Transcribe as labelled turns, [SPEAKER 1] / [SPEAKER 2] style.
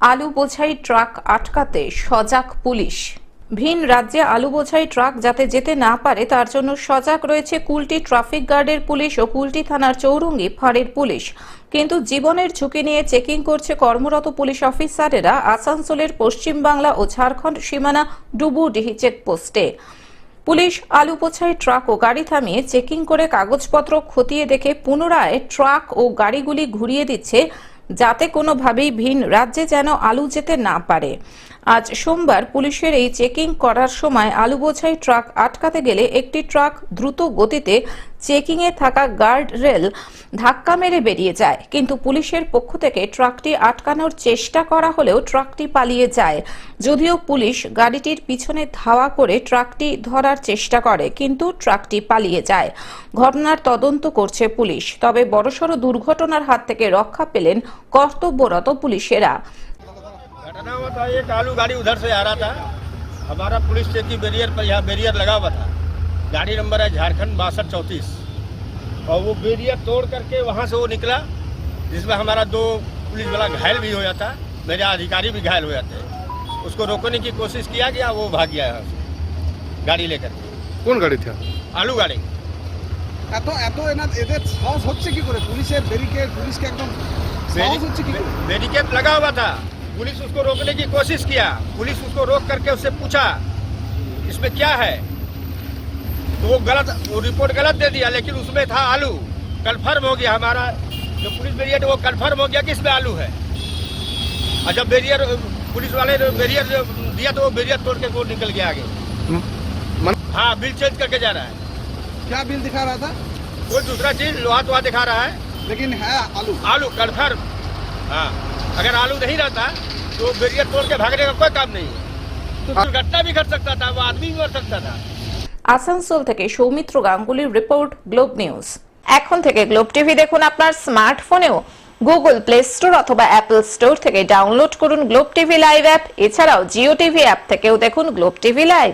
[SPEAKER 1] আলু বোঝাই ট্রাক আটকাতে সজাগ পুলিশ। ভিন রাজ্যে আলু বোঝাই ট্রাক যাতে যেতে না পারে, তার জন্য সজাগ রয়েছে কুলটি ট্রাফিক গার্ডের পুলিশ ও কুলটি থানার চৌরঙ্গি ফাঁড়ির পুলিশ। কিন্তু জীবনের ঝুঁকি নিয়ে চেকিং করছে কর্মরত পুলিশ অফিসারেরা। আসানসোলের পশ্চিমবাংলা ও ঝাড়খণ্ড সীমানা ডুবুডিহি চেকপোস্টে। পুলিশ আলু বোঝাই ট্রাক ও গাড়ি থামিয়ে চেকিং করে কাগজপত্র খতিয়ে দেখে পুনরায় ট্রাক ও গাড়িগুলি ঘুরিয়ে দিচ্ছে যাতে কোনোভাবেই ভিন রাজ্যে যেন আলু যেতে না পারে। আজ সোমবার পুলিশের এই চেকিং করার সময় আলু বোঝাই ট্রাক আটকাতে গেলে একটি ট্রাক দ্রুত গতিতে চেকিংয়ে থাকা গার্ড রেল ধাক্কা মেরে বেরিয়ে যায়। কিন্তু পুলিশের পক্ষ থেকে ট্রাকটি আটকানোর চেষ্টা করা হলেও ট্রাকটি পালিয়ে যায়। যদিও পুলিশ গাড়িটির পিছনে ধাওয়া করে ট্রাকটি ধরার চেষ্টা করে, কিন্তু ট্রাকটি পালিয়ে যায়। ঘটনার তদন্ত করছে পুলিশ, তবে বড়সড় দুর্ঘটনার হাত থেকে রক্ষা পেলেন কর্তব্যরত পুলিশেরা।
[SPEAKER 2] घटना हुआ था एक आलू गाड़ी उधर से आ रहा था हमारा पुलिस चेकिंग बैरियर पर यहाँ बैरियर लगा हुआ था गाड़ी नंबर है झारखंड बासठ चौंतीस और वो बैरियर तोड़ करके वहाँ से वो निकला जिसमें हमारा दो पुलिस वाला घायल भी हो जाता मेरे अधिकारी भी घायल हो जाते उसको रोकने की कोशिश किया गया वो भाग गया यहाँ से गाड़ी लेकर के।
[SPEAKER 3] কোন গাড়িতে
[SPEAKER 2] आलू गाड़ी
[SPEAKER 4] এত এত এনা- এদের সাহস হচ্ছে কি করে পুলিশের ব্যারিকেড পুলিশকে একদম সাহস হচ্ছে কি করে
[SPEAKER 2] बैरिकेड लगा हुआ था पुलिस उसको रोकने की कोशिश किया। पुलिस उसको रोक करके उससे पूछा इसमें क्या है? तो वो गलत वो रिपोर्ट गलत दे दिया लेकिन उसमें था आलू। कन्फर्म हो गया हमारा जो पुलिस बैरियर वो कन्फर्म हो गया कि इसमें आलू है। और जब बैरियर पुलिस वाले ने बैरियर दिया तो वो बैरियर तोड़ के वो निकल गया आगे। हाँ बिल चेंज करके जा रहा है।
[SPEAKER 4] क्या बिल दिखा रहा था?
[SPEAKER 2] कोई दूसरा चीज़ लोहा तोहा दिखा रहा है।
[SPEAKER 4] लेकिन है आलू।
[SPEAKER 2] आलू कन्फर्म। हाँ अगर आलू नहीं रहता तो बैरियर तोड़ के भागने का कोई काम नहीं है तो दुर्घटना भी घट सकता था वो आदमी भी मर सकता था
[SPEAKER 1] আসানসোল থেকে সৌমিত্র গাঙ্গুলির রিপোর্ট গ্লোব নিউজ এখন থেকে গ্লোব টিভি দেখুন আপনার স্মার্টফোনেও গুগল প্লে স্টোর অথবা অ্যাপল স্টোর থেকে ডাউনলোড করুন গ্লোব টিভি লাইভ অ্যাপ এছাড়াও জিও টিভি অ্যাপ থেকেও দেখুন গ্লোব টিভি লাইভ